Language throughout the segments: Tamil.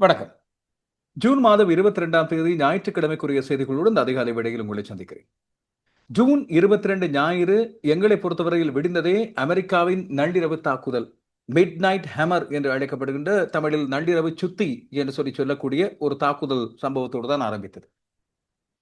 வணக்கம். ஜூன் மாதம் இருபத்தி ரெண்டாம் தேதி ஞாயிற்றுக்கிழமைக்குரிய செய்திகளுடன் அதிகாலை வேளையில் உங்களை சந்திக்கிறேன். ஜூன் இருபத்தி ரெண்டு ஞாயிறு எங்களை பொறுத்தவரையில் விடிந்ததே அமெரிக்காவின் நள்ளிரவு தாக்குதல் மிட் நைட் ஹேமர் என்று அழைக்கப்படுகின்ற தமிழில் நள்ளிரவு சுத்தி என்று சொல்லி சொல்லக்கூடிய ஒரு தாக்குதல் சம்பவத்தோடு தான் ஆரம்பித்தது.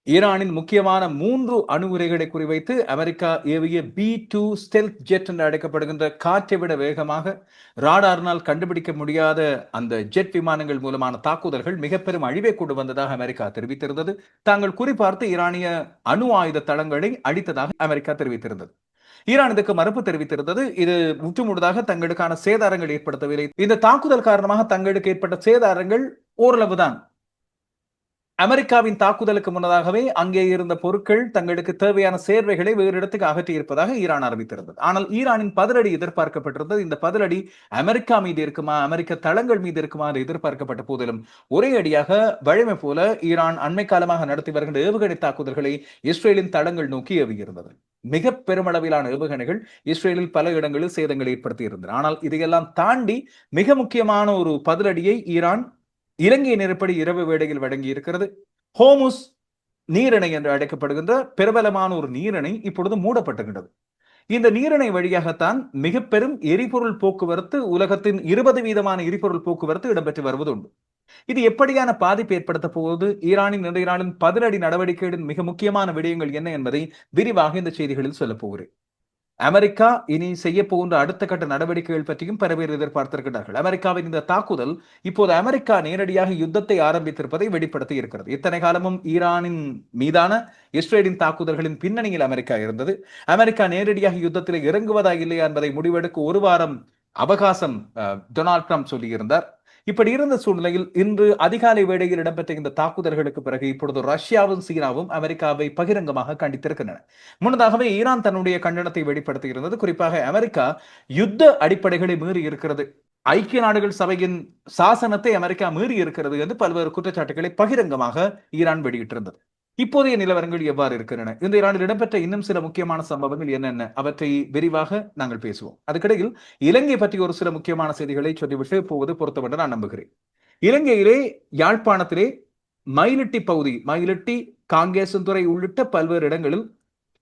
ஈரானின் முக்கியமான மூன்று அணுகுறைகளை குறிவைத்து அமெரிக்கா ஏவிய பி டூ ஸ்டெல்த் ஜெட் என்று அழைக்கப்படுகின்ற காற்றை விட வேகமாக ராடார்னால் கண்டுபிடிக்க முடியாத அந்த ஜெட் விமானங்கள் மூலமான தாக்குதல்கள் மிக பெரும் அழிவை கொண்டு வந்ததாக அமெரிக்கா தெரிவித்திருந்தது. தாங்கள் குறிப்பார்த்து ஈரானிய அணு ஆயுத தளங்களை அழித்ததாக அமெரிக்கா தெரிவித்திருந்தது. ஈரான் இதுக்கு மறுப்பு தெரிவித்திருந்தது. இது முற்றுமுழுதாக தங்களுக்கான சேதாரங்கள் ஏற்படுத்தவில்லை. இந்த தாக்குதல் காரணமாக தங்களுக்கு ஏற்பட்ட சேதாரங்கள் ஓரளவுதான். அமெரிக்காவின் தாக்குதலுக்கு முன்னதாகவே அங்கே இருந்த பொருட்கள் தங்களுக்கு தேவையான சேர்வைகளை வேறு இடத்துக்கு அகற்றி இருப்பதாக ஈரான் அறிவித்திருந்தது. ஆனால் ஈரானின் பதிலடி எதிர்பார்க்கப்பட்டிருந்தது. இந்த பதிலடி அமெரிக்கா மீது இருக்குமா அமெரிக்க தளங்கள் மீது இருக்குமா என்று எதிர்பார்க்கப்பட்ட போதிலும் ஒரே அடியாக வழமை போல ஈரான் அண்மை காலமாக நடத்தி வருகின்ற ஏவுகணை தாக்குதல்களை இஸ்ரேலின் தளங்கள் நோக்கி ஏவியிருந்தது. மிக பெருமளவிலான ஏவுகணைகள் இஸ்ரேலில் பல இடங்களில் சேதங்களை ஏற்படுத்தி இருந்தன ஆனால் இதையெல்லாம் தாண்டி மிக முக்கியமான ஒரு பதிலடியை ஈரான் இலங்கை நெருப்படி இரவு வேளையில் வழங்கி இருக்கிறது. ஹோமுஸ் நீரிணை என்று அழைக்கப்படுகின்ற பிரபலமான ஒரு நீரிணை இப்பொழுது மூடப்பட்டுகின்றது. இந்த நீரிணை வழியாகத்தான் மிக பெரும் எரிபொருள் போக்குவரத்து உலகத்தின் இருபது வீதமான எரிபொருள் போக்குவரத்து இடம்பெற்று வருவது உண்டு இது எப்படியான பாதிப்பு ஏற்படுத்த போவது ஈரானின் இன்றைய நாளின் பதிலடி நடவடிக்கைகளின் மிக முக்கியமான விடயங்கள் என்ன என்பதை விரிவாக இந்த செய்திகளில் சொல்லப் போகிறேன். அமெரிக்கா இனி செய்ய போகின்ற அடுத்த கட்ட நடவடிக்கைகள் பற்றியும் பல பேர் எதிர்பார்த்திருக்கிறார்கள் அமெரிக்காவின் இந்த தாக்குதல் இப்போது அமெரிக்கா நேரடியாக யுத்தத்தை ஆரம்பித்திருப்பதை வெளிப்படுத்தி இருக்கிறது. இத்தனை காலமும் ஈரானின் மீதான இஸ்ரேலின் தாக்குதல்களின் பின்னணியில் அமெரிக்கா இருந்தது. அமெரிக்கா நேரடியாக யுத்தத்தில் இறங்குவதா இல்லையா என்பதை முடிவெடுக்க ஒரு வாரம் அவகாசம் டொனால்ட் ட்ரம்ப் சொல்லியிருந்தார். இப்படி இருந்த சூழ்நிலையில் இன்று அதிகாலை வேளையில் இடம்பெற்ற இந்த தாக்குதல்களுக்கு பிறகு இப்பொழுது ரஷ்யாவும் சீனாவும் அமெரிக்காவை பகிரங்கமாக கண்டித்திருக்கின்றன. முன்னதாகவே ஈரான் தன்னுடைய கண்டனத்தை வெளிப்படுத்தி இருந்தது குறிப்பாக அமெரிக்கா யுத்த அடிப்படைகளை மீறி இருக்கிறது. ஐக்கிய நாடுகள் சபையின் சாசனத்தை அமெரிக்கா மீறி இருக்கிறது என்று பல்வேறு குற்றச்சாட்டுகளை பகிரங்கமாக ஈரான் வெளியிட்டிருந்தது. இப்போதைய நிலவரங்கள் எவ்வாறு இருக்கின்றன? இந்த ஈரானில் இடம்பெற்ற இன்னும் சில முக்கியமான சம்பவங்கள் என்னென்ன? அவற்றை விரிவாக நாங்கள் பேசுவோம். அதுக்கிடையில் இலங்கை பற்றி ஒரு சில முக்கியமான செய்திகளை சொல்லிவிட்டு போவது பொருத்தப்பட்டு நான் நம்புகிறேன். இலங்கையிலே யாழ்ப்பாணத்திலே மயிலிட்டி பகுதி மயிலிட்டி காங்கேசன்துறை உள்ளிட்ட பல்வேறு இடங்களில்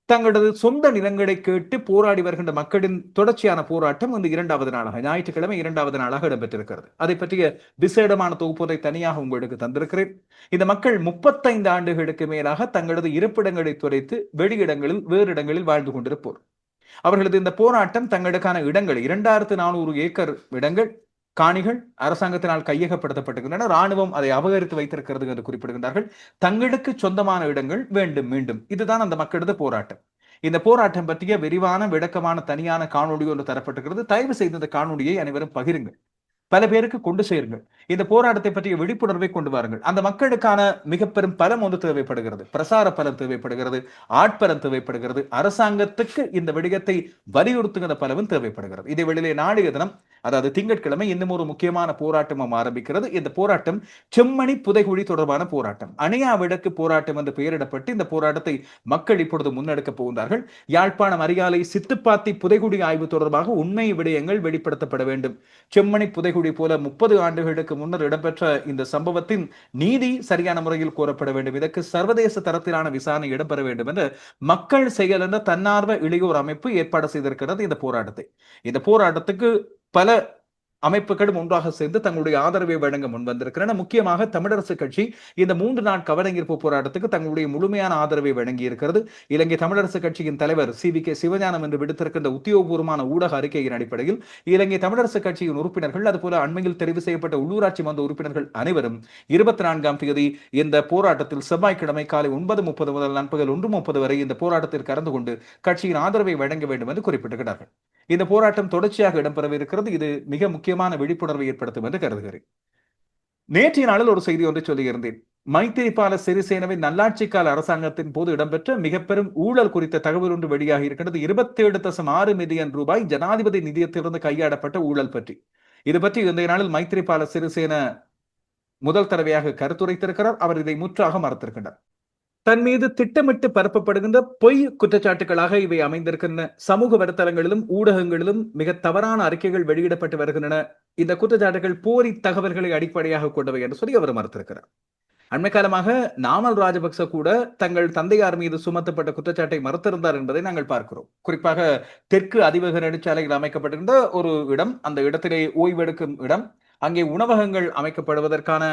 தங்களது சொந்த நிலங்களை கேட்டு போராடி வருகின்ற மக்களின் தொடர்ச்சியான போராட்டம் இந்த இரண்டாவது நாளாக ஞாயிற்றுக்கிழமை இரண்டாவது நாளாக இடம்பெற்றிருக்கிறது. அதை பற்றிய விசேடமான தொகுப்பதை தனியாக உங்களுக்கு தந்திருக்கிறேன். இந்த மக்கள் முப்பத்தைந்து ஆண்டுகளுக்கு மேலாக தங்களது இருப்பிடங்களை துறைத்து வெளியிடங்களில் வேறு இடங்களில் வாழ்ந்து கொண்டிருப்போர். அவர்களது இந்த போராட்டம் தங்களுக்கான இடங்கள் இரண்டாயிரத்து நானூறு ஏக்கர் இடங்கள். காணிகள் அரசாங்கத்தினால் கையகப்படுத்தப்பட்டிருக்கின்றன. ராணுவம் அதை அபகரித்து வைத்திருக்கிறது என்று குறிப்பிடுகின்றார்கள். தங்களுக்கு சொந்தமான இடங்கள் வேண்டும் மீண்டும். இதுதான் அந்த மக்களது போராட்டம். இந்த போராட்டம் பற்றிய விரிவான விளக்கமான தனியான காணொலி ஒன்று தரப்பட்டிருக்கிறது. தயவு செய்து இந்த காணொலியை அனைவரும் பகிருங்கள். பல பேருக்கு கொண்டு சேருங்கள். இந்த போராட்டத்தை பற்றிய விழிப்புணர்வை கொண்டு வாருங்கள். அந்த மக்களுக்கான மிக பெரும் பலம் வந்து தேவைப்படுகிறது. பிரசார பலம் தேவைப்படுகிறது. ஆட்பலம் தேவைப்படுகிறது. அரசாங்கத்துக்கு இந்த விடயத்தை வலியுறுத்துகிற பலவும் தேவைப்படுகிறது. இதே வெளியிலே நாளைய தினம் அதாவது திங்கட்கிழமை இன்னும் ஒரு முக்கியமான போராட்டமும் ஆரம்பிக்கிறது. இந்த போராட்டம் செம்மணி புதைகுழி தொடர்பான போராட்டம். அணையா விளக்கு போராட்டம் என்று பெயரிடப்பட்டு இந்த போராட்டத்தை மக்கள் இப்பொழுது முன்னெடுக்க போகிறார்கள் யாழ்ப்பாணம் அரியாலை சித்துப்பாத்தி புதைகுடி ஆய்வு தொடர்பாக உண்மை விடயங்கள் வெளிப்படுத்தப்பட வேண்டும். செம்மணி புதைகுடி போல முப்பது ஆண்டுகளுக்கு முன்னர் இடம்பெற்ற இந்த சம்பவத்தின் நீதி சரியான முறையில் கோரப்பட வேண்டும். இதற்கு சர்வதேச தரத்திலான விசாரணை இடம்பெற வேண்டும் என்று மக்கள் செயல் என்ற தன்னார்வ இளையோர் அமைப்பு ஏற்பாடு செய்திருக்கிறது இந்த போராட்டத்தை. இந்த போராட்டத்துக்கு பல அமைப்புகளும் ஒன்றாக சேர்ந்து தங்களுடைய ஆதரவை வழங்க முன்வந்திருக்கிறன முக்கியமாக தமிழரசு கட்சி இந்த மூன்று நாள் கவனஈர்ப்பு போராட்டத்துக்கு தங்களுடைய முழுமையான ஆதரவை வழங்கி இருக்கிறது இலங்கை தமிழரசு கட்சியின் தலைவர் சி. வி. கே. சிவஞானம் என்று விடுத்திருக்கின்ற உத்தியோகபூர்வமான ஊடக அறிக்கையின் அடிப்படையில் இலங்கை தமிழரசு கட்சியின் உறுப்பினர்கள் அதுபோல அண்மையில் தெரிவு செய்யப்பட்ட உள்ளூராட்சி மன்ற உறுப்பினர்கள் அனைவரும் இருபத்தி நான்காம் தேதி இந்த போராட்டத்தில் செவ்வாய்க்கிழமை காலை ஒன்பது முப்பது முதல் நண்பகல் ஒன்று முப்பது வரை இந்த போராட்டத்தில் கலந்து கொண்டு கட்சியின் ஆதரவை வழங்க வேண்டும் என்று குறிப்பிட்டிருக்கிறார்கள். இந்த போராட்டம் தொடர்ச்சியாக இடம்பெறவிருக்கிறது இது மிக முக்கியமான விழிப்புணர்வை ஏற்படுத்தும் என்று கருதுகிறேன். நேற்றைய நாளில் ஒரு செய்தி ஒன்றை சொல்லியிருந்தேன். மைத்திரிபால சிறிசேனவின் நல்லாட்சி கால அரசாங்கத்தின் போது இடம்பெற்ற மிக பெரும் ஊழல் குறித்த தகவல் ஒன்று வெளியாகி இருக்கிறது. இருபத்தி ஏழு தசம் ஆறு மில்லியன் ரூபாய் ஜனாதிபதி நிதியத்திலிருந்து கையாடப்பட்ட ஊழல் பற்றி. இது பற்றி இந்த நாளில் மைத்திரிபால சிறிசேன முதல் தடவையாக கருத்துரைத்திருக்கிறார். அவர் இதை முற்றாக மறுத்திருக்கின்றார். தன் மீது திட்டமிட்டு பரப்பப்படுகின்ற பொய் குற்றச்சாட்டுகளாக இவை அமைந்திருக்கின்றன. சமூக வலைத்தளங்களிலும் ஊடகங்களிலும் மிக தவறான அறிக்கைகள் வெளியிடப்பட்டு வருகின்றன. இந்த குற்றச்சாட்டுகள் போரி தகவல்களை அடிப்படையாக கொண்டவை என்று சொல்லி அவர் மறுத்திருக்கிறார். அண்மை காலமாக நாமல் ராஜபக்ச கூட தங்கள் தந்தையார் மீது சுமத்தப்பட்ட குற்றச்சாட்டை மறுத்திருந்தார் என்பதை நாங்கள் பார்க்கிறோம். குறிப்பாக தெற்கு அதிவேக நெடுச்சாலையில் அமைக்கப்பட்டிருந்த ஒரு இடம் அந்த இடத்திலே ஓய்வெடுக்கும் இடம். அங்கே உணவகங்கள் அமைக்கப்படுவதற்கான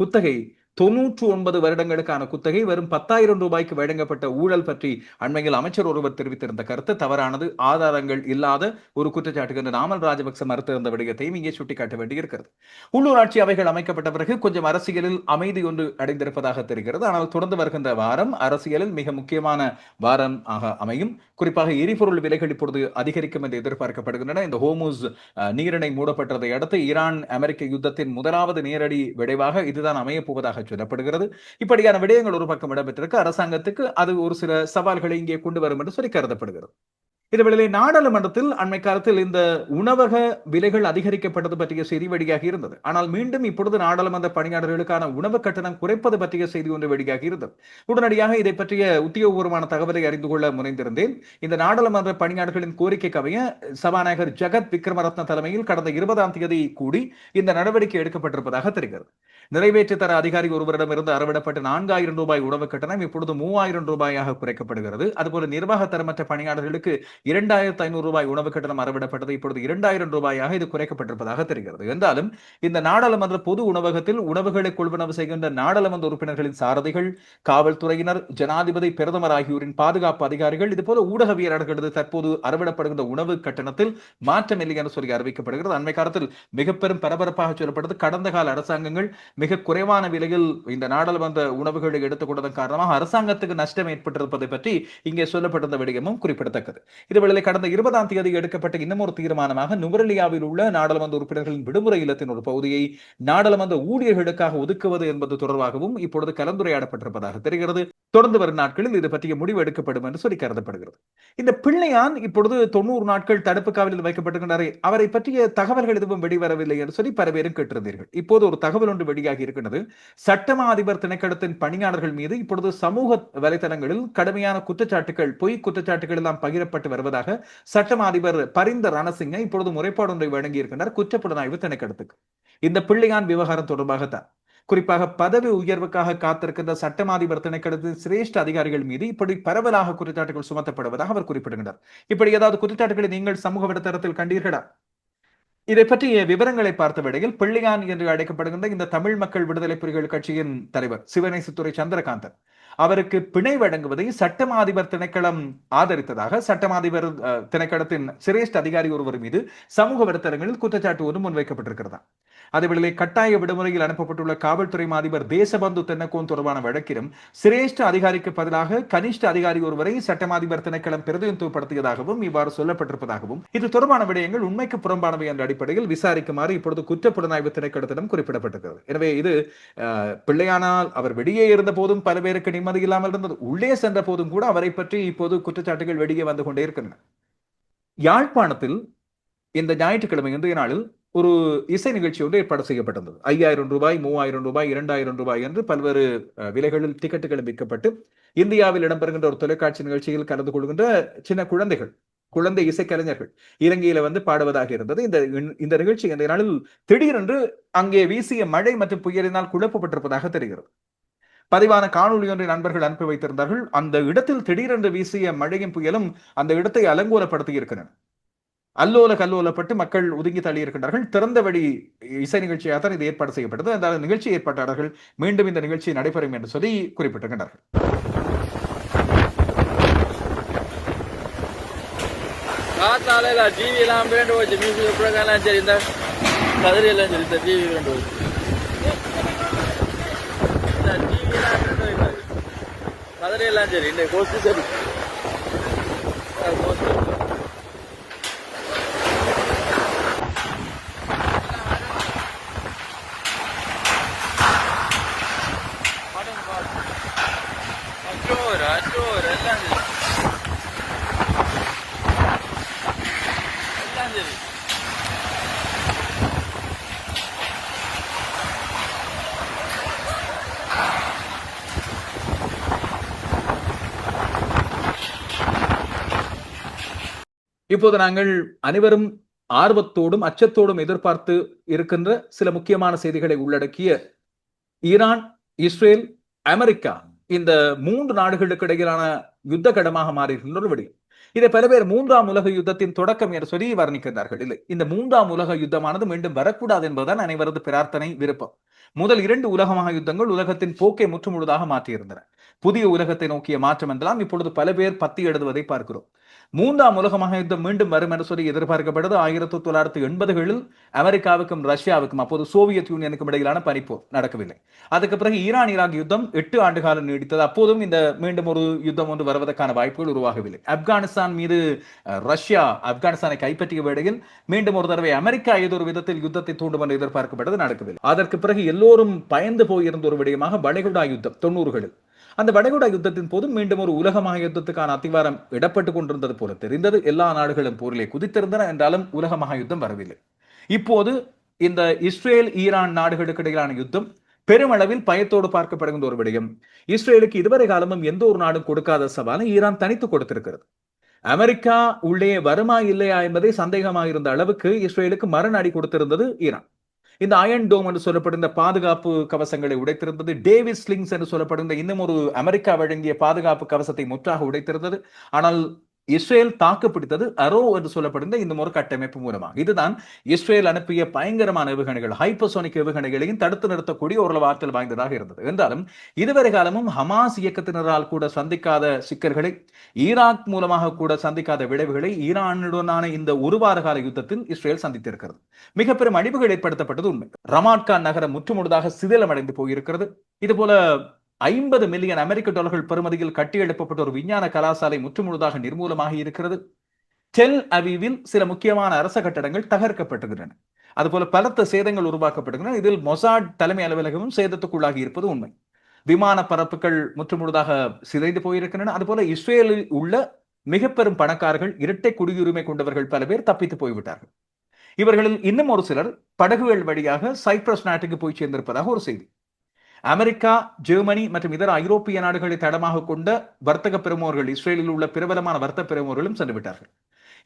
குத்தகை தொன்னூற்று ஒன்பது வருடங்களுக்கான குத்தகை வெறும் பத்தாயிரம் ரூபாய்க்கு வழங்கப்பட்ட ஊழல் பற்றி அண்மையில் அமைச்சர் ஒருவர் தெரிவித்திருந்த கருத்து தவறானது. ஆதாரங்கள் இல்லாத ஒரு குற்றச்சாட்டுக்கு என்று நாமல் ராஜபக்ச மறுத்திருந்த விடயத்தையும் இங்கே சுட்டிக்காட்ட வேண்டியிருக்கிறது. உள்ளூராட்சி அவைகள் அமைக்கப்பட்ட பிறகு கொஞ்சம் அரசியலில் அமைதி ஒன்று அடைந்திருப்பதாக தெரிகிறது. ஆனால் தொடர்ந்து வருகின்ற வாரம் அரசியலில் மிக முக்கியமான வாரம் ஆக அமையும். குறிப்பாக எரிபொருள் விலைகள் இப்பொழுது அதிகரிக்கும் என்று எதிர்பார்க்கப்படுகின்றன. இந்த ஹோமூஸ் நீரிணை மூடப்பட்டதை அடுத்து ஈரான் அமெரிக்க யுத்தத்தின் முதலாவது நேரடி விளைவாக இதுதான் அமையப் போவதாக சொல்லப்படுகிறது. இப்படியான விடயங்கள் ஒரு பக்கம் இடம்பெற்றிருக்கு. அரசாங்கத்துக்கு அது ஒரு சில சவால்களை இங்கே கொண்டு வரும் என்று சொல்லி கருதப்படுகிறது. இதுவேளை நாடாளுமன்றத்தில் அண்மை காலத்தில் இந்த உணவக விலைகள் அதிகரிக்கப்பட்டது பற்றிய செய்தி வெளியாகி இருந்தது. ஆனால் மீண்டும் இப்பொழுது நாடாளுமன்ற பணியாளர்களுக்கான உணவு கட்டணம் குறைப்பது பற்றிய செய்தி ஒன்று வெளியாகி இருந்தது. உடனடியாக இதை பற்றிய உத்தியோகபூர்வமான தகவலை அறிந்து கொள்ள முனைந்திருந்தேன். இந்த நாடாளுமன்ற பணியாளர்களின் கோரிக்கை கவைய சபாநாயகர் ஜெகத் விக்ரமரத்ன தலைமையில் கடந்த இருபதாம் தேதி கூடி இந்த நடவடிக்கை எடுக்கப்பட்டிருப்பதாக தெரிகிறது. நிறைவேற்றி தர அதிகாரி ஒருவரிடமிருந்து அறவிடப்பட்ட நான்காயிரம் ரூபாய் உணவு கட்டணம் இப்பொழுது மூவாயிரம் ரூபாயாக குறைக்கப்படுகிறது. அதுபோல நிர்வாக தரமற்ற பணியாளர்களுக்கு இரண்டாயிரத்து ஐநூறு ரூபாய் உணவு கட்டணம் அறவிடப்பட்டது. இப்பொழுது இரண்டாயிரம் ரூபாயாக இது குறைக்கப்பட்டிருப்பதாக தெரிகிறது. என்றாலும் இந்த நாடாளுமன்ற பொது உணவகத்தில் உணவுகளை கொள்வனவு செய்கின்ற நாடாளுமன்ற உறுப்பினர்களின் சாரதிகள் காவல்துறையினர் ஜனாதிபதி பிரதமர் ஆகியோரின் பாதுகாப்பு அதிகாரிகள் இதுபோல ஊடகவியலாளர்களது தற்போது அறவிடப்படுகின்ற உணவு கட்டணத்தில் மாற்றம் இல்லை என சொல்லி அறிவிக்கப்படுகிறது. அண்மை காலத்தில் மிக பெரும் பரபரப்பாக சொல்லப்பட்டது. கடந்த கால அரசாங்கங்கள் மிக குறைவான விலையில் இந்த நாடாளுமன்ற உணவுகளை எடுத்துக் கொண்டதன் காரணமாக அரசாங்கத்துக்கு நஷ்டம் ஏற்பட்டிருப்பதை பற்றி இங்கே சொல்லப்பட்டிருந்த விடயமும் குறிப்பிடத்தக்கது. இதுவேளை கடந்த இருபதாம் தேதி எடுக்கப்பட்ட இன்னமொரு தீர்மானமாக நுவரெலியாவில் உள்ள நாடாளுமன்ற உறுப்பினர்களின் விடுமுறை இல்லத்தின் ஒரு பகுதியை நாடாளுமன்ற ஊழியர்களுக்காக ஒதுக்குவது என்பது தொடர்பாகவும் இப்பொழுது கலந்துரையாடப்பட்டிருப்பதாக தெரிகிறது. தொடர்ந்து வரும் நாட்களில் இது பற்றிய முடிவு எடுக்கப்படும் என்று சொல்லி கருதப்படுகிறது. இந்த பிள்ளையான் இப்பொழுது தொண்ணூறு நாட்கள் தடுப்பு காவலில் வைக்கப்பட்டிருக்கிறாரே அவரை பற்றிய தகவல்கள் எதுவும் வெளிவரவில்லை என்று சொல்லி பல பேரும் கேட்டிருந்தீர்கள். இப்போது ஒரு தகவல் ஒன்று வெளியாகி இருக்கின்றது. சட்டமா அதிபர் திணைக்களத்தின் பணியாளர்கள் மீது இப்பொழுது சமூக வலைதளங்களில் கடுமையான குற்றச்சாட்டுகள் பொய் குற்றச்சாட்டுகள் எல்லாம் பகிரப்பட்டு வருவதாக சட்டம் அதிபர் பரிந்த ரணசிங்க இப்பொழுது முறைப்பாடு ஒன்றை வழங்கியிருக்கின்றார் குற்றப்புலனாய்வு திணைக்களத்துக்கு. இந்த பிள்ளையான் விவகாரம் தொடர்பாகத்தான் குறிப்பாக பதவி உயர்வுக்காக காத்திருக்கின்ற சட்டமாதிபர் திணைக்களத்தின் சிரேஷ்ட அதிகாரிகள் மீது இப்படி பரவலாக குற்றச்சாட்டுகள் சுமத்தப்படுவதாக அவர் குறிப்பிடுகிறார் இப்படி ஏதாவது குற்றச்சாட்டுகளை நீங்கள் சமூக வலைத்தளத்தில் கண்டீர்களா? இதை பற்றிய விவரங்களை பார்த்த வேளையில் பிள்ளையான் என்று அழைக்கப்படுகின்ற இந்த தமிழ் மக்கள் விடுதலை புலிகள் கட்சியின் தலைவர் சிவநேசத்துறை சந்திரகாந்தன். அவருக்கு பிணை வழங்குவதை சட்டமாதிபர் திணைக்களம் ஆதரித்ததாக சட்டமாதிபர் திணைக்களத்தின் சிரேஷ்ட அதிகாரி ஒருவர் மீது சமூக வலைத்தளங்களில் குற்றச்சாட்டு ஒன்று முன்வைக்கப்பட்டிருக்கிறதா? அதேவேளை கட்டாய விடுமுறையில் அனுப்பப்பட்டுள்ள காவல்துறை அதிபர் தேசபந்து தென்னக்கோன் தொடர்பான வழக்கிலும் சிரேஷ்ட அதிகாரிக்கு பதிலாக கனிஷ்ட அதிகாரி ஒருவரை சட்டமாதிபர் திணைக்களம் பிரதிநிதித்துவப்படுத்தியதாகவும் இவ்வாறு சொல்லப்பட்டிருப்பதாகவும் இது தொடர்பான விடயங்கள் உண்மைக்கு புறம்பானவை என்ற அடிப்படையில் விசாரிக்குமாறு இப்பொழுது குற்றப்புலனாய்வு திணைக்களத்திடம் குறிப்பிடப்பட்டிருக்கிறது. எனவே இது பிள்ளையானால் அவர் வெளியே இருந்த போதும் பல்வேறு பேருக்கு நிம்மதி இல்லாமல் இருந்தது. உள்ளே சென்ற போதும் கூட அவரை பற்றி இப்போது குற்றச்சாட்டுகள் வெளியே வந்து கொண்டே இருக்கின்றன. யாழ்ப்பாணத்தில் இந்த ஞாயிற்றுக்கிழமை இன்றைய நாளில் ஒரு இசை நிகழ்ச்சி ஒன்று ஏற்பாடு செய்யப்பட்டிருந்தது. ஐயாயிரம் ரூபாய் மூவாயிரம் ரூபாய் இரண்டாயிரம் ரூபாய் என்று பல்வேறு விலைகளில் டிக்கெட்டுகள் விற்கப்பட்டு இந்தியாவில் இடம்பெறுகின்ற ஒரு தொலைக்காட்சி நிகழ்ச்சியில் கலந்து கொள்கின்ற சின்ன குழந்தைகள் குழந்தை இசைக்கலைஞர்கள் இலங்கையில வந்து பாடுவதாக இருந்தது. இந்த இந்த நிகழ்ச்சி இந்த நாளில் திடீரென்று அங்கே வீசிய மழை மற்றும் புயலினால் குழப்பப்பட்டிருப்பதாக தெரிகிறது. பதிவான காணொலி ஒன்றை நண்பர்கள் அனுப்பி வைத்திருந்தார்கள். அந்த இடத்தில் திடீரென்று வீசிய மழையும் புயலும் அந்த இடத்தை அலங்கோலப்படுத்தி இருக்கின்றன அல்லோல கல்லோலப்பட்டு மக்கள் ஒதுங்கி தள்ளி இருக்கின்றார்கள் திறந்த வழி இசை நிகழ்ச்சியாக தான் இது ஏற்பாடு செய்யப்பட்டது. அந்த நிகழ்ச்சி ஏற்பாட்டாளர்கள் மீண்டும் இந்த நிகழ்ச்சி நடைபெறும் என்று சொல்லி குறிப்பிட்டிருக்கின்றார்கள். காத்தால டிவி எல்லாம் வேண்டு போச்சு. மியூசிக் சரி இந்த கதிரி எல்லாம் சரி இந்த டிவி வேண்டு போச்சு இந்த டிவி எல்லாம் வேண்டு போச்சு கதிரி சரி இந்த கோஸ்ட் சரி கோஸ்ட் அச்சோர் அச்சோர் எல்லாம் சரி எல்லாம் சரி இப்போது நாங்கள் அனைவரும் ஆர்வத்தோடும் அச்சத்தோடும் எதிர்பார்த்து இருக்கின்ற சில முக்கியமான செய்திகளை உள்ளடக்கிய ஈரான் இஸ்ரேல் அமெரிக்கா இந்த மூன்று நாடுகளுக்கு இடையிலான யுத்த கடமாக மாறுகின்ற ஒரு விடயம். இதை பல பேர் மூன்றாம் உலக யுத்தத்தின் தொடக்கம் என்று சொல்லி வர்ணிக்கின்றார்கள். இல்லை இந்த மூன்றாம் உலக யுத்தமானது மீண்டும் வரக்கூடாது என்பதுதான் அனைவரது பிரார்த்தனை விருப்பம். முதல் இரண்டு உலக மகா யுத்தங்கள் உலகத்தின் போக்கை முற்றுமுழுதாக மாற்றியிருந்தன. புதிய உலகத்தை நோக்கிய மாற்றம் என்றெல்லாம் இப்பொழுது பல பேர் பத்தி எழுதுவதை பார்க்கிறோம். மூன்றாம் உலக மகாயுத்தம் மீண்டும் வரும் என சொல்லி எதிர்பார்க்கப்பட்டது ஆயிரத்தி தொள்ளாயிரத்தி எண்பதுகளில் அமெரிக்காவுக்கும் ரஷ்யாவுக்கும் அப்போது சோவியத் யூனியனுக்கும் இடையிலான பனிப்போர் நடக்கவில்லை. அதுக்கு பிறகு ஈரான் ஈராக் யுத்தம் எட்டு ஆண்டு காலம் நீடித்தது. அப்போதும் இந்த மீண்டும் ஒரு யுத்தம் ஒன்று வருவதற்கான வாய்ப்புகள் உருவாகவில்லை. ஆப்கானிஸ்தான் மீது ரஷ்யா ஆப்கானிஸ்தானை கைப்பற்றிய வேளையில் மீண்டும் ஒரு தடவை அமெரிக்கா ஏதோ ஒரு விதத்தில் யுத்தத்தை தூண்டும் என்று எதிர்பார்க்கப்பட்டது நடக்கவில்லை. அதற்கு பிறகு எல்லோரும் பயந்து போயிருந்த ஒரு விடயமாக வடைகுடா யுத்தம் தொண்ணூறுகளில். அந்த வடைகுடா யுத்தத்தின் போது மீண்டும் ஒரு உலகமாக யுத்தத்துக்கான அத்திவாரம் இடப்பட்டு கொண்டிருந்தது போல தெரிந்தது. எல்லா நாடுகளும் போரிலே குதித்திருந்தன. என்றாலும் உலகமாக யுத்தம் வரவில்லை. இப்போது இந்த இஸ்ரேல் ஈரான் நாடுகளுக்கு இடையிலான யுத்தம் பெருமளவில் பயத்தோடு பார்க்கப்படுகின்ற ஒரு விடயம். இஸ்ரேலுக்கு இதுவரை காலமும் எந்த ஒரு நாடும் கொடுக்காத சவாலை ஈரான் தனித்து கொடுத்திருக்கிறது. அமெரிக்கா உள்ளே வருமா இல்லையா என்பதை சந்தேகமாக இருந்த அளவுக்கு இஸ்ரேலுக்கு மரண அடி கொடுத்திருந்தது ஈரான். இந்த அயன் டோம் என்று சொல்லப்படுகின்ற பாதுகாப்பு கவசங்களை உடைத்திருந்தது. டேவிஸ் ஸ்லிங்ஸ் என்று சொல்லப்படுகின்ற இன்னும் ஒரு அமெரிக்கா வழங்கிய பாதுகாப்பு கவசத்தை முற்றாக உடைத்திருந்தது. ஆனால் இஸ்ரேல் தாக்குப்பிடித்தது அரோ என்று சொல்லப்படுகிற இந்த ஒரு கட்டமைப்பு மூலமாக. இதுதான் இஸ்ரேல் அனுப்பிய பயங்கரமான ஏவுகணைகள் ஹைப்பர்சோனிக் ஏவுகணைகளையும் தடுத்து நிறுத்தக்கூடிய ஒரு வார்த்தையில் வாய்ந்ததாக இருந்தது. என்றாலும் இதுவரை காலமும் ஹமாஸ் இயக்கத்தினரால் கூட சந்திக்காத சிக்கல்களை ஈராக் மூலமாக கூட சந்திக்காத விளைவுகளை ஈரானுடனான இந்த ஒரு வார கால யுத்தத்தில் இஸ்ரேல் சந்தித்திருக்கிறது. மிக பெரும் அழிவுகள் ஏற்படுத்தப்பட்டது உண்மை. ரமாட்கான் நகரம் முற்றுமுழுதாக சிதிலமடைந்து போயிருக்கிறது. இதுபோல ஐம்பது மில்லியன் அமெரிக்க டாலர்கள் பெறுமதியில் கட்டியெழுப்பப்பட்ட ஒரு விஞ்ஞான கலாசாலை முற்றுமுழுதாக நிர்மூலமாக இருக்கிறது. டெல் அவிவில் சில முக்கியமான அரச கட்டடங்கள் தகர்க்கப்பட்டுகின்றன அதுபோல பலத்த சேதங்கள் உருவாக்கப்படுகின்றன. இதில் மொசாட் தலைமை அலுவலகமும் சேதத்துக்குள்ளாகி இருப்பது உண்மை. விமான பரப்புகள் முற்றுமுழுதாக சிதைந்து போயிருக்கின்றன. அதுபோல இஸ்ரேலில் உள்ள மிக பெரும் பணக்காரர்கள் இரட்டை குடியுரிமை கொண்டவர்கள் பல பேர் தப்பித்து போய்விட்டார்கள். இவர்களில் இன்னும் ஒரு சிலர் படகுகள் வழியாக சைப்ரஸ் நாட்டுக்கு போய் சேர்ந்திருப்பதாக ஒரு செய்தி. அமெரிக்கா ஜெர்மனி மற்றும் இதர ஐரோப்பிய நாடுகளை தடமாக கொண்ட வர்த்தக பெருமோர்கள் இஸ்ரேலில் உள்ள பிரபலமான வர்த்தக பெருமோர்களும் சென்று விட்டார்கள்.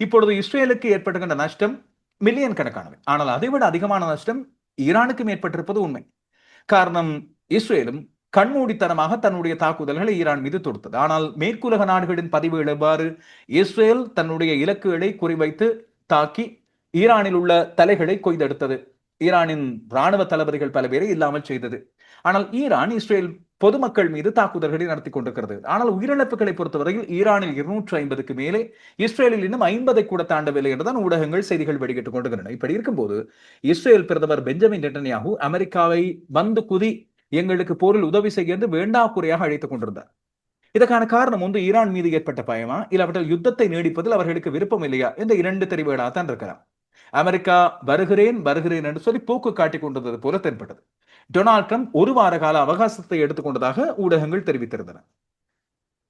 இப்பொழுது இஸ்ரேலுக்கு ஏற்பட்டுகின்ற நஷ்டம் மில்லியன் கணக்கானவை. ஆனால் அதைவிட அதிகமான நஷ்டம் ஈரானுக்கும் ஏற்பட்டிருப்பது உண்மை. காரணம் இஸ்ரேலும் கண்மூடித்தனமாக தன்னுடைய தாக்குதல்களை ஈரான் மீது தொடுத்தது. ஆனால் மேற்குலக நாடுகளின் பதிவு எவ்வாறு இஸ்ரேல் தன்னுடைய இலக்குகளை குறிவைத்து தாக்கி ஈரானில் உள்ள தலைகளை கொய்தெடுத்தது? ஈரானின் இராணுவ தளபதிகள் பல பேரை இல்லாமல் செய்தது. ஆனால் ஈரான் இஸ்ரேல் பொதுமக்கள் மீது தாக்குதல்களை நடத்தி கொண்டிருக்கிறது. ஆனால் உயிரிழப்புகளை பொறுத்தவரையில் ஈரானில் இருநூற்று ஐம்பதுக்கு மேலே இஸ்ரேலில் இன்னும் ஐம்பதை கூட தாண்டவில்லை என்றுதான் ஊடகங்கள் செய்திகள் வெளியிட்டுக் கொண்டிருக்கின்றன. இப்படி இருக்கும்போது இஸ்ரேல் பிரதமர் பெஞ்சமின் நெட்டன்யாகு அமெரிக்காவை வந்து குதி எங்களுக்கு போரில் உதவி செய்ய என்று வேண்டாக்குறையாக அழைத்துக் கொண்டிருந்தார். இதற்கான காரணம் ஒன்று ஈரான் மீது ஏற்பட்ட பயமா? இல்லாவிட்டால் யுத்தத்தை நீடிப்பதில் அவர்களுக்கு விருப்பம் இல்லையா? என்ற இரண்டு தெரிவுகளாக தான் இருக்கலாம். அமெரிக்கா வருகிறேன் வருகிறேன் என்று சொல்லி போக்கு காட்டிக் கொண்டிருந்தது போல தென்பட்டது. டொனால்ட் ட்ரம்ப் ஒரு வார கால அவகாசத்தை எடுத்துக்கொண்டதாக ஊடகங்கள் தெரிவித்திருந்தன.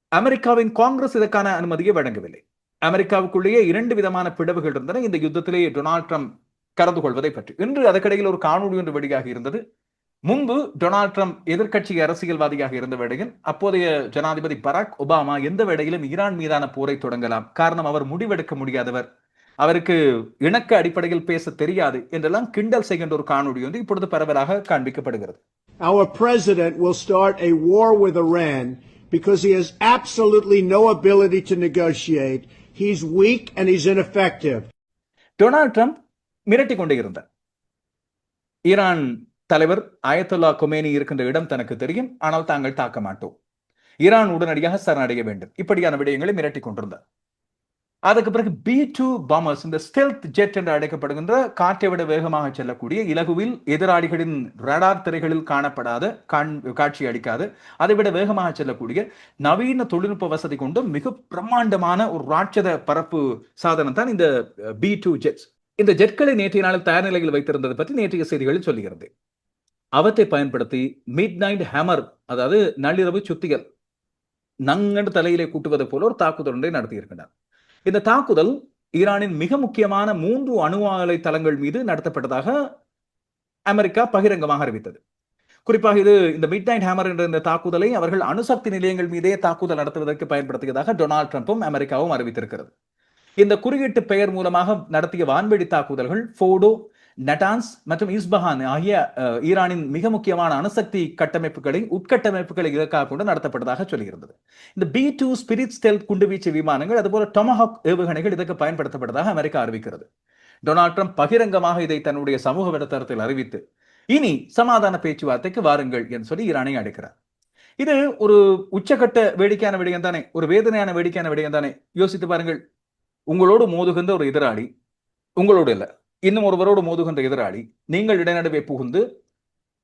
அமெரிக்காவின் காங்கிரஸ் இதற்கான அனுமதியை வழங்கவில்லை. அமெரிக்காவுக்குள்ளேயே இரண்டு விதமான பிளவுகள் இருந்தன. இந்த யுத்தத்திலேயே டொனால்ட் ட்ரம்ப் கலந்து கொள்வதை பற்றி. இன்று அதற்கிடையில் ஒரு காணொலி ஒன்று வெளியாக இருந்தது. முன்பு டொனால்ட் ட்ரம்ப் எதிர்கட்சி அரசியல்வாதியாக இருந்த வேளையில் அப்போதைய ஜனாதிபதி பராக் ஒபாமா எந்த வேளையிலும் ஈரான் மீதான போரை தொடங்கலாம். காரணம் அவர் முடிவெடுக்க முடியாதவர் அவருக்கு இணக்க அடிப்படையில் பேச தெரியாது என்றெல்லாம் கிண்டல் செய்கின்ற ஒரு காணொலி ஒன்று இப்பொழுது பரவலாக காண்பிக்கப்படுகிறது. Our president will start a war with Iran because he has absolutely no ability to negotiate. He's weak and he's ineffective. Donald Trump மிரட்டிக் கொண்டே இருந்தார். ஈரான் தலைவர் அயத்துல்லா கொமேனி இருக்கின்ற இடம் தனக்கு தெரியும். ஆனால் தாங்கள் தாக்க மாட்டோம். ஈரான் உடனடியாக சரணடைய வேண்டும். இப்படியான விடயங்களை மிரட்டிக் கொண்டிருந்தார். அதுக்கு பிறகு பி டூ பாமர்ஸ் இந்த ஸ்டெல்த் ஜெட் என்று அழைக்கப்படுகின்ற காற்றை விட வேகமாக செல்லக்கூடிய இலகுவில் எதிராளிகளின் ரடார் திரைகளில் காணப்படாத காட்சி அளிக்காது அதை விட வேகமாக செல்லக்கூடிய நவீன தொழில்நுட்ப வசதி கொண்டு மிக பிரம்மாண்டமான ஒரு ராட்சத பரப்பு சாதனம் தான் இந்த பி டூ ஜெட்ஸ் இந்த ஜெட்களை நேற்றைய நாளில் தயார் நிலையில் வைத்திருந்தது பற்றி நேற்றைய செய்திகளில் சொல்கிறது அவற்றை பயன்படுத்தி மிட் நைட் ஹேமர் அதாவது நள்ளிரவு சுத்திகள் நங்கண்டு தலையிலே கூட்டுவது போல ஒரு தாக்குதல் ஒன்றை நடத்தியிருக்கிறார். இந்த தாக்குதல் ஈரானின் மிக முக்கியமான மூன்று அணு ஆலை தளங்கள் மீது நடத்தப்பட்டதாக அமெரிக்கா பகிரங்கமாக அறிவித்தது. குறிப்பாக இது இந்த மிட் நைட் ஹேமர் என்ற இந்த தாக்குதலை அவர்கள் அணுசக்தி நிலையங்கள் மீதே தாக்குதல் நடத்துவதற்கு பயன்படுத்தியதாக டொனால்ட் ட்ரம்ப்பும் அமெரிக்காவும் அறிவித்திருக்கிறது. இந்த குறியீட்டு பெயர் மூலமாக நடத்திய வான்வெடி தாக்குதல்கள் ஃபோடோ நட்டான்ஸ் மற்றும் இஸ்பஹான் ஆகிய அஹ், ஈரானின் மிக முக்கியமான அணுசக்தி கட்டமைப்புகளின் உட்கட்டமைப்புகளை இலக்காக கொண்டு நடத்தப்பட்டதாக சொல்கிறது இந்த பி டூ ஸ்பிரிட் ஸ்டெல்த் குண்டுவீச்சு விமானங்கள் அதுபோல டொமஹாக் ஏவுகணைகள் இதற்கு பயன்படுத்தப்பட்டதாக அமெரிக்கா அறிவிக்கிறது. டொனால்ட் ட்ரம்ப் பகிரங்கமாக இதை தன்னுடைய சமூக வலைத்தளத்தில் அறிவித்து இனி சமாதான பேச்சுவார்த்தைக்கு வாருங்கள் என்று சொல்லி ஈரானை அடைக்கிறார் இது ஒரு உச்சகட்ட வேடிக்கையான விடயம் தானே ஒரு வேதனையான வேடிக்கையான விடயம் தானே? யோசித்து பாருங்கள். உங்களோடு மோதுகின்ற ஒரு எதிராளி உங்களோடு இல்ல. இன்னும் ஒருவரோடு மோதுகின்ற எதிராளி நீங்கள் இடைநடுவே புகுந்து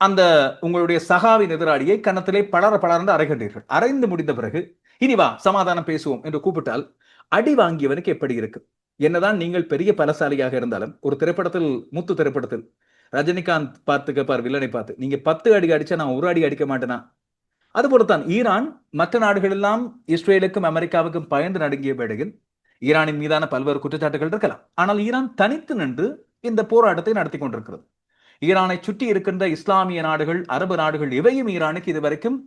அந்த உங்களுடைய சகாவின் எதிராளியை கன்னத்திலே பலர பலர்ந்து அறைகின்றீர்கள். அரைந்து முடிந்த பிறகு இனி வா சமாதானம் பேசுவோம் என்று கூப்பிட்டால் அடி வாங்கியவனுக்கு எப்படி இருக்கு? என்னதான் நீங்கள் பெரிய பலசாலியாக இருந்தாலும் ஒரு திரைப்படத்தில் முத்து திரைப்படத்தில் ரஜினிகாந்த் பார்த்து கேட்பார் வில்லனை பார்த்து நீங்க பத்து அடி அடிச்சா நான் ஒரு அடி அடிக்க மாட்டேனா? அதுபோலத்தான் ஈரான் மற்ற நாடுகளெல்லாம் இஸ்ரேலுக்கும் அமெரிக்காவுக்கும் பயந்து நடுங்கிய வேளையில் ஈரானின் மீதான பல்வேறு குற்றச்சாட்டுகள் இருக்கலாம். ஆனால் ஈரான் தனித்து நின்று இந்த போராட்டத்தை நடத்தி கொண்டிருக்கிறது. ஈரானை சுற்றி இருக்கின்ற இஸ்லாமிய நாடுகள் அரபு நாடுகள் இவையும் ஈரானுக்கு இதுவரைக்கும்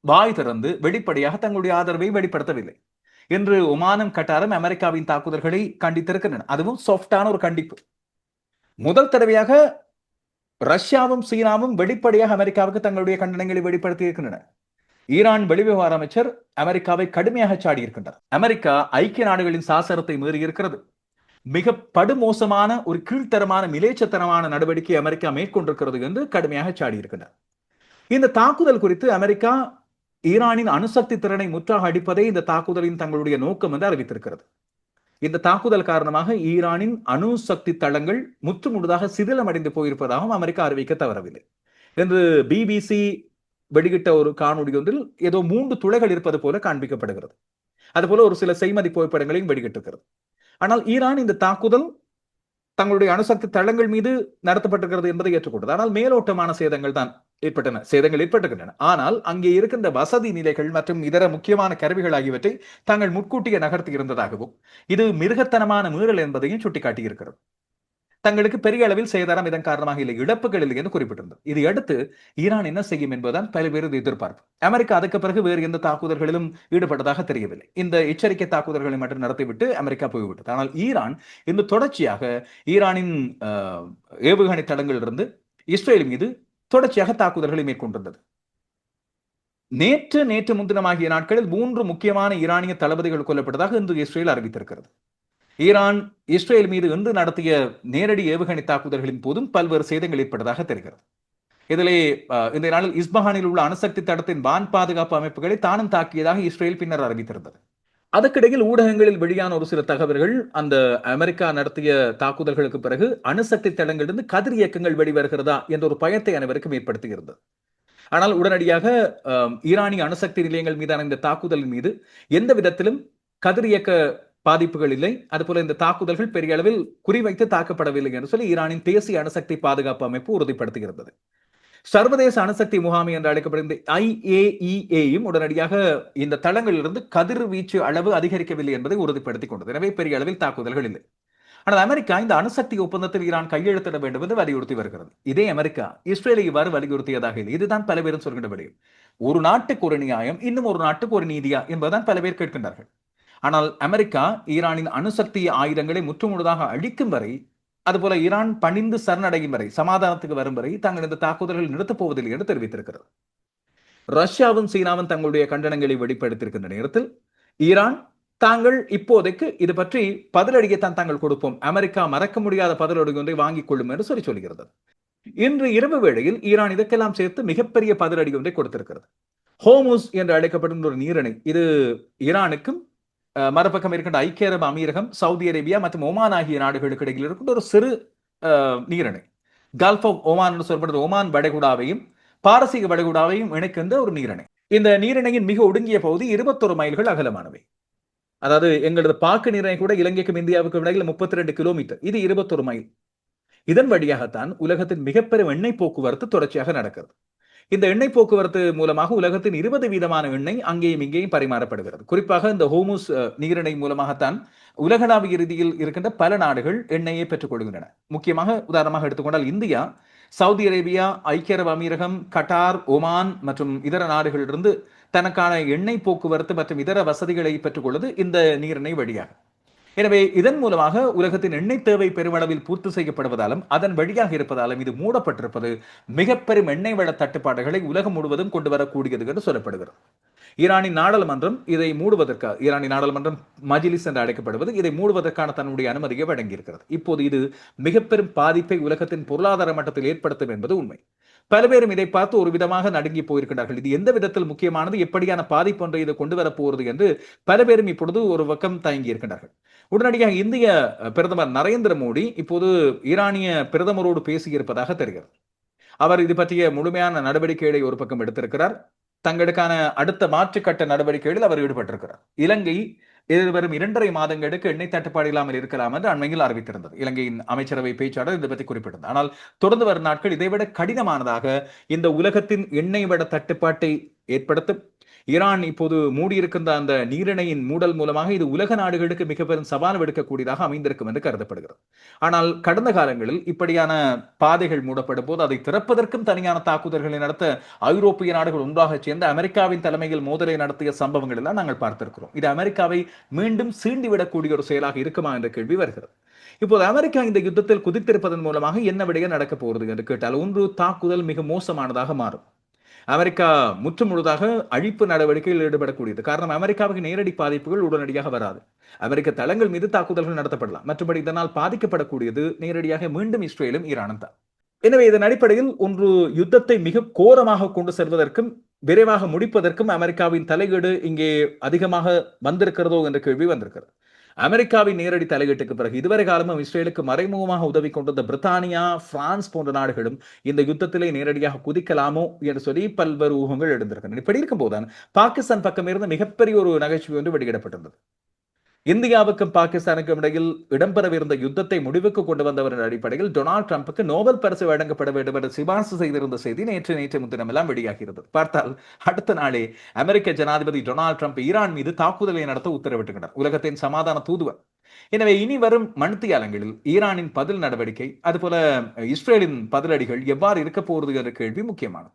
வாய் திறந்து வெளிப்படையாக தங்களுடைய ஆதரவை வெளிப்படுத்தவில்லை. இன்று ஒமானும் கட்டாரம் அமெரிக்காவின் தாக்குதல்களை கண்டித்திருக்கின்றன. அதுவும் சாஃப்டான ஒரு கண்டிப்பு. முதல் தடவையாக ரஷ்யாவும் சீனாவும் வெளிப்படையாக அமெரிக்காவுக்கு தங்களுடைய கண்டனங்களை வெளிப்படுத்தி இருக்கின்றன. ஈரான் வெளிவிவகார அமைச்சர் அமெரிக்காவை கடுமையாக சாடி இருக்கின்றார் அமெரிக்கா ஐக்கிய நாடுகளின் சாசனத்தை மீறி இருக்கிறது. மிக படுமோசமான ஒரு கீழ்த்தரமான மிலேச்சத்தனமான நடவடிக்கை அமெரிக்கா மேற்கொண்டிருக்கிறது என்று கடுமையாக சாடி இருக்கின்றார் இந்த தாக்குதல் குறித்து அமெரிக்கா ஈரானின் அணுசக்தி திறனை முற்றாக அடிப்பதே இந்த தாக்குதலின் தங்களுடைய நோக்கம் என்று அறிவித்திருக்கிறது. இந்த தாக்குதல் காரணமாக ஈரானின் அணுசக்தி தளங்கள் முற்றுமுழுதாக சிதிலமடைந்து போயிருப்பதாகவும் அமெரிக்கா அறிவிக்க தவறவில்லை என்று பிபிசி வெளியிட்ட ஒரு காணொளி ஒன்றில் ஏதோ மூன்று துளைகள் இருப்பது போல காண்பிக்கப்படுகிறது. அதுபோல ஒரு சில செய்மதி புகைப்படங்களையும் வெளியிட்டிருக்கிறது. ஆனால் ஈரான் இந்த தாக்குதல் தங்களுடைய அணுசக்தி தளங்கள் மீது நடத்தப்பட்டிருக்கிறது என்பதை ஏற்றுக்கொண்டது. ஆனால் மேலோட்டமான சேதங்கள் தான் ஏற்பட்டன. சேதங்கள் ஏற்பட்டுகின்றன ஆனால் அங்கே இருக்கின்ற வசதி நிலைகள் மற்றும் இதர முக்கியமான கருவிகள் ஆகியவற்றை தாங்கள் முன்கூட்டியே நகர்த்தி இருந்ததாகவும் இது மிருகத்தனமான மீறல் என்பதையும் சுட்டிக்காட்டியிருக்கிறது. தங்களுக்கு பெரிய அளவில் சேதாரம் இதன் காரணமாக இல்லை. இழப்புகள் இல்லை என்று குறிப்பிட்டிருந்தது. இதை அடுத்து ஈரான் என்ன செய்யும் என்பதுதான் பல்வேறு எதிர்பார்ப்பு. அமெரிக்கா அதுக்கு பிறகு வேறு எந்த தாக்குதல்களிலும் ஈடுபட்டதாக தெரியவில்லை. இந்த எச்சரிக்கை தாக்குதல்களை மட்டும் நடத்திவிட்டு அமெரிக்கா போய்விட்டது. ஆனால் ஈரான் இந்த தொடர்ச்சியாக ஈரானின் ஏவுகணை தளங்களிலிருந்து இஸ்ரேல் மீது தொடர்ச்சியாக தாக்குதல்களை மேற்கொண்டிருந்தது. நேற்று நேற்று முன்தினமாகிய நாட்களில் மூன்று முக்கியமான ஈரானிய தளபதிகள் கொல்லப்பட்டதாக இன்று இஸ்ரேல் அறிவித்திருக்கிறது. ஈரான் இஸ்ரேல் மீது இன்று நடத்திய நேரடி ஏவுகணை தாக்குதல்களின் போதும் பல்வேறு சேதங்கள் ஏற்பட்டதாக தெரிகிறது. இதிலே இந்த நாளில் இஸ்பஹானில் உள்ள அணுசக்தி தடத்தின் வான் பாதுகாப்பு அமைப்புகளை தானும் தாக்கியதாக இஸ்ரேல் பின்னர் அறிவித்திருந்தது. அதற்கிடையில் ஊடகங்களில் வெளியான ஒரு சில தகவல்கள் அந்த அமெரிக்கா நடத்திய தாக்குதல்களுக்கு பிறகு அணுசக்தி தளங்களிலிருந்து கதிர் இயக்கங்கள் வெளிவருகிறதா என்ற ஒரு பயத்தை அனைவருக்கும் ஏற்படுத்தியிருந்தது. ஆனால் உடனடியாக ஈரானிய அணுசக்தி நிலையங்கள் மீதான இந்த தாக்குதலின் மீது எந்த விதத்திலும் கதிரியக்க பாதிப்புகள் இல்லை. அதுபோல இந்த தாக்குதல்கள் பெரிய அளவில் குறிவைத்து தாக்கப்படவில்லை என்று சொல்லி ஈரானின் தேசிய அணுசக்தி பாதுகாப்பு அமைப்பு உறுதிப்படுத்துகிறது சர்வதேச அணுசக்தி முகாமை என்று அழைக்கப்படுகிற ஐஏஇஏயும் உடனடியாக இந்த தளங்களிலிருந்து கதிர்வீச்சு அளவு அதிகரிக்கவில்லை என்பதை உறுதிப்படுத்திக் கொண்டது. எனவே பெரிய அளவில் தாக்குதல்கள் இல்லை. ஆனால் அமெரிக்கா இந்த அணுசக்தி ஒப்பந்தத்தில் ஈரான் கையெழுத்திட வேண்டும் என்று வலியுறுத்தி வருகிறது. இதே அமெரிக்கா இஸ்ரேலை இவ்வாறு வலியுறுத்தியதாக இல்லை. இதுதான் பல பேரும் சொல்கின்ற விடயம் ஒரு நாட்டுக்கு ஒரு நியாயம் இன்னும் ஒரு நாட்டுக்கு ஒரு நீதியா என்பதுதான் பல பேர் கேட்கின்றார்கள். ஆனால் அமெரிக்கா ஈரானின் அணுசக்தி ஆயுதங்களை முற்றுமுழுதாக அழிக்கும் வரை அதுபோல ஈரான் பணிந்து சரணடையும் வரை சமாதானத்துக்கு வரும் வரை தாங்கள் இந்த தாக்குதல்கள் நிறுத்தப் போவதில்லை என்று தெரிவித்திருக்கிறது. ரஷ்யாவும் சீனாவும் தங்களுடைய கண்டனங்களை வெளிப்படுத்தியிருக்கின்ற நேரத்தில் ஈரான் தாங்கள் இப்போதைக்கு இது பற்றி பதிலடியைத்தான் தாங்கள் கொடுப்போம். அமெரிக்கா மறக்க முடியாத பதிலடி ஒன்றை வாங்கிக் கொள்ளும் என்று சொல்லி சொல்கிறது. இன்று இரவு வேளையில் ஈரான் இதற்கெல்லாம் சேர்த்து மிகப்பெரிய பதிலடி ஒன்றை கொடுத்திருக்கிறது. ஹோமுஸ் என்று அழைக்கப்படும் ஒரு நீரணி இது ஈரானுக்கும் மறுபக்கம் இருக்கின்ற ஐக்கிய அரபு அமீரகம் சவுதி அரேபியா மற்றும் ஒமான் ஆகிய நாடுகளுக்கு இடையில் இருக்கின்ற ஒரு சிறு நீரணை நீரிணை. கல்ஃப் ஆஃப் ஒமான் என்று சொல்லப்படுற ஒமான் வளைகுடாவையும் பாரசீக வடகுடாவையும் இணைக்கின்ற ஒரு நீரிணை. இந்த நீரிணையின் மிக ஒடுங்கிய பகுதி இருபத்தொரு மைல்கள் அகலமானவை. அதாவது எங்களது பாக்கு நீரிணை கூட இலங்கைக்கும் இந்தியாவுக்கும் இடையில் முப்பத்தி ரெண்டு கிலோமீட்டர். இது இருபத்தொரு மைல். இதன் வழியாகத்தான் உலகத்தின் மிகப்பெரும் எண்ணெய் போக்குவரத்து தொடர்ச்சியாக நடக்கிறது. இந்த எண்ணெய் போக்குவரத்து மூலமாக உலகத்தின் இருபது வீதமான எண்ணெய் அங்கேயும் இங்கேயும் பரிமாறப்படுகிறது. குறிப்பாக இந்த ஹோமூஸ் நீரிணை மூலமாகத்தான் உலகளாவிய ரீதியில் இருக்கின்ற பல நாடுகள் எண்ணெயை பெற்றுக் கொள்கின்றன. முக்கியமாக உதாரணமாக எடுத்துக்கொண்டால் இந்தியா சவுதி அரேபியா ஐக்கிய அரபு அமீரகம் கட்டார் ஒமான் மற்றும் இதர நாடுகளிலிருந்து தனக்கான எண்ணெய் போக்குவரத்து மற்றும் இதர வசதிகளை பெற்றுக்கொள்வது இந்த நீரிணை வழியாக எனவே இதன் மூலமாக உலகத்தின் எண்ணெய் தேவை பெருமளவில் பூர்த்தி செய்யப்படுவதாலும் அதன் வழியாக இருப்பதாலும் இது மூடப்பட்டிருப்பது மிக பெரும் எண்ணெய் வள தட்டுப்பாடுகளை உலகம் முழுவதும் கொண்டு வரக்கூடியது என்று சொல்லப்படுகிறது. ஈரானின் நாடாளுமன்றம் இதை மூடுவதற்கு ஈரானின் நாடாளுமன்றம் மஜிலிஸ் என்று அழைக்கப்படுவது இதை மூடுவதற்கான தன்னுடைய அனுமதியை வழங்கியிருக்கிறது. இப்போது இது மிக பெரும் பாதிப்பை உலகத்தின் பொருளாதார மட்டத்தில் ஏற்படுத்தும் என்பது உண்மை. பல பேரும் இதை பார்த்து ஒரு விதமாக நடுங்கி போயிருக்கிறார்கள். இது எந்த விதத்தில் முக்கியமானது எப்படியான பாதிப்பு ஒன்றை இது கொண்டு வரப்போகிறது என்று பல பேரும் இப்பொழுது ஒரு பக்கம் தயங்கி இருக்கின்றார்கள் உடனடியாக இந்திய பிரதமர் நரேந்திர மோடி இப்போது ஈரானிய பிரதமரோடு பேசியிருப்பதாக தெரிகிறது. அவர் இது பற்றிய முழுமையான நடவடிக்கைகளை ஒரு பக்கம் எடுத்திருக்கிறார். தங்களுக்கான அடுத்த மாற்றுக்கட்ட நடவடிக்கைகளில் அவர் ஈடுபட்டிருக்கிறார். இலங்கை எதிர்வரும் இரண்டரை மாதங்களுக்கு எண்ணெய் தட்டுப்பாடு இல்லாமல் இருக்கலாம் என்று அண்மையில் அறிவித்திருந்தது. இலங்கையின் அமைச்சரவை பேச்சாளர் இதை பற்றி குறிப்பிட்டிருந்தார். ஆனால் தொடர்ந்து வரும் நாட்கள் இதைவிட கடினமானதாக இந்த உலகத்தின் எண்ணெய் விட தட்டுப்பாட்டை ஏற்படுத்தும் ஈரான் இப்போது மூடியிருக்கின்ற அந்த நீரிணையின் மூடல் மூலமாக இது உலக நாடுகளுக்கு மிக பெரும் சவால் விடுக்கக்கூடியதாக அமைந்திருக்கும் என்று கருதப்படுகிறது. ஆனால் கடந்த காலங்களில் இப்படியான பாதைகள் மூடப்படும் போது அதை திறப்பதற்கும் தனியான தாக்குதல்களை நடத்த ஐரோப்பிய நாடுகள் ஒன்றாக சேர்ந்து அமெரிக்காவின் தலைமையில் மோதலை நடத்திய சம்பவங்கள் எல்லாம் நாங்கள் பார்த்திருக்கிறோம். இது அமெரிக்காவை மீண்டும் சீண்டிவிடக்கூடிய ஒரு செயலாக இருக்குமா என்ற கேள்வி வருகிறது. இப்போது அமெரிக்கா இந்த யுத்தத்தில் குதித்திருப்பதன் மூலமாக என்ன விடயம் நடக்கப் போகிறது என்று கேட்டால் ஒன்று தாக்குதல் மிக மோசமானதாக மாறும். அமெரிக்கா முற்று முழுதாக அழிப்பு நடவடிக்கையில் ஈடுபடக்கூடியது. காரணம் அமெரிக்காவுக்கு நேரடி பாதிப்புகள் உடனடியாக வராது. அமெரிக்க தளங்கள் மீது தாக்குதல்கள் நடத்தப்படலாம். மற்றபடி இதனால் பாதிக்கப்படக்கூடியது நேரடியாக மீண்டும் இஸ்ரேலும் ஈரானும் தான். எனவே இதன் அடிப்படையில் ஒன்று யுத்தத்தை மிக கோரமாக கொண்டு செல்வதற்கும் விரைவாக முடிப்பதற்கும் அமெரிக்காவின் தலையீடு இங்கே அதிகமாக வந்திருக்கிறதோ என்ற கேள்வி வந்திருக்கிறது. அமெரிக்காவின் நேரடி தலையீட்டுக்கு பிறகு இதுவரை காலமும் இஸ்ரேலுக்கு மறைமுகமாக உதவி கொண்டிருந்த பிரித்தானியா பிரான்ஸ் போன்ற நாடுகளும் இந்த யுத்தத்திலே நேரடியாக குதிக்கலாமோ என்று சொல்லி பல்வேறு ஊகங்கள் எழுந்திருக்கின்றன. இப்படி இருக்கும்போதுதான் பாகிஸ்தான் பக்கம் இருந்து மிகப்பெரிய ஒரு நகைச்சுவை ஒன்று வெளியிடப்பட்டிருந்தது. இந்தியாவுக்கும் பாகிஸ்தானுக்கும் இடையில் இடம்பெறவிருந்த யுத்தத்தை முடிவுக்கு கொண்டு வந்தவரின் அடிப்படையில் டொனால்டு டிரம்புக்கு நோபல் பரிசு வழங்கப்பட வேண்டும் என்று சிபார்சு செய்திருந்த செய்தி நேற்று நேற்று முன்தினமெல்லாம் வெளியாகிறது. பார்த்தால் அடுத்த நாளே அமெரிக்க ஜனாதிபதி டொனால்டு ட்ரம்ப் ஈரான் மீது தாக்குதலை நடத்த உத்தரவிட்டுகிறார் உலகத்தின் சமாதான தூதுவர். எனவே இனி வரும் மணித்தியாலங்களில் ஈரானின் பதில் நடவடிக்கை அதுபோல இஸ்ரேலின் பதிலடிகள் எவ்வாறு இருக்க போகிறது என்ற கேள்வி முக்கியமானது.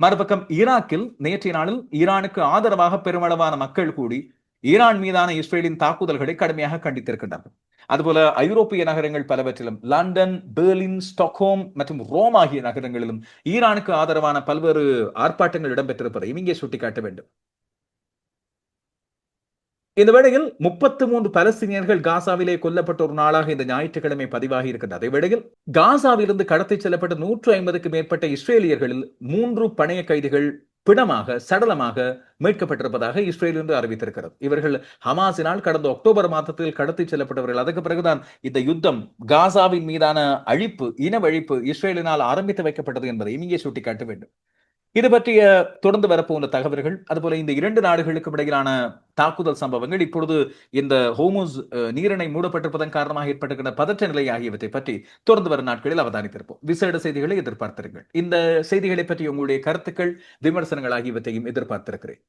மறுபக்கம் ஈராக்கில் நேற்றைய நாளில் ஈரானுக்கு ஆதரவாக பெருமளவான மக்கள் கூடி ஈரான் மீதான இஸ்ரேலின் தாக்குதல்களை கடுமையாக கண்டித்திருக்கின்றனர் அதுபோல ஐரோப்பிய நகரங்கள் பலவற்றிலும் லண்டன் பெர்லின் ஸ்டாக்ஹோம் மற்றும் ரோம் ஆகிய நகரங்களிலும் ஈரானுக்கு ஆதரவான பல்வேறு ஆர்ப்பாட்டங்கள் இடம்பெற்றிருப்பதையும் இங்கே சுட்டிக்காட்ட வேண்டும். இந்த வேளையில் முப்பத்தி மூன்று பலஸ்தீனியர்கள் காசாவிலே கொல்லப்பட்ட ஒரு நாளாக இந்த ஞாயிற்றுக்கிழமை பதிவாகி இருக்கின்றது. அதே வேளையில் காசாவிலிருந்து கடத்திச் செல்லப்பட்ட நூற்று ஐம்பதுக்கு மேற்பட்ட இஸ்ரேலியர்களில் மூன்று பணைய கைதிகள் பிணமாக சடலமாக மீட்கப்பட்டிருப்பதாக இஸ்ரேல் என்று அறிவித்திருக்கிறது. இவர்கள் ஹமாஸினால் கடந்த அக்டோபர் மாதத்தில் கடத்திச் செல்லப்பட்டவர்கள். அதற்கு பிறகுதான் இந்த யுத்தம் காசாவின் மீதான அழிப்பு இனவழிப்பு இஸ்ரேலினால் ஆரம்பித்து வைக்கப்பட்டது என்பதை இங்கே சுட்டிக்காட்ட வேண்டும். இது பற்றிய தொடர்ந்து வரப்போன்ற தகவல்கள் அதுபோல இந்த இரண்டு நாடுகளுக்கும் இடையிலான தாக்குதல் சம்பவங்கள் இப்பொழுது இந்த ஹோமோஸ் நீரிணை மூடப்பட்டிருப்பதன் காரணமாக ஏற்பட்டிருக்கிற பதற்ற நிலை ஆகியவற்றை பற்றி தொடர்ந்து வரும் நாட்களில் அவதானித்திருப்போம். விசேட செய்திகளை எதிர்பார்த்திருங்கள். இந்த செய்திகளை பற்றி உங்களுடைய கருத்துக்கள் விமர்சனங்கள் ஆகியவற்றையும் எதிர்பார்த்திருக்கிறேன்.